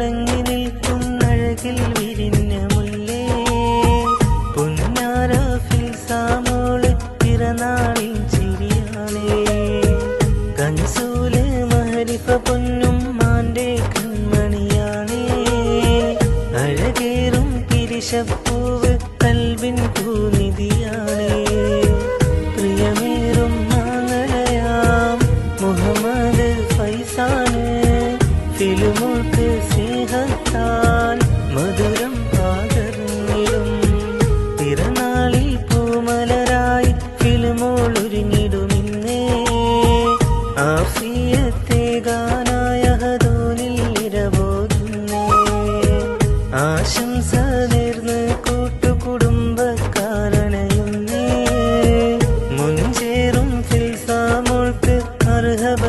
തിളങ്ങി നിൽക്കും അഴകിൽ വിരിഞ്ഞ മുല്ലേ. പൊന്നാരാഫിൽ സാമോൾ പിറന്നാളിൽ ചിരിയാളേ കൻസൂൽ മഹരിഫ പൊന്നും മാന്റെ കൺമണിയാണേ. അഴകേറും പിരിശപ്പൂവ് കൽവിൻ പൂനിധിയ തിരുമുക്ക് സ്നേഹത്താൽ മധുരം പാകർന്നിടും പിറന്നാളിൽ പൂമലരായി ഫിലിമോൾ ഒരുങ്ങിടുമിന്നേ. ആർസിയത്തെ ഗാനായ ഹദൂനിൽ ഇരവോകുന്നേ ആശംസ നേർന്ന് കൂട്ടുകുടുംബക്കാരണയുന്നേ മുൻചേറും ഫിൽസാമോൾക്ക് അർഹബ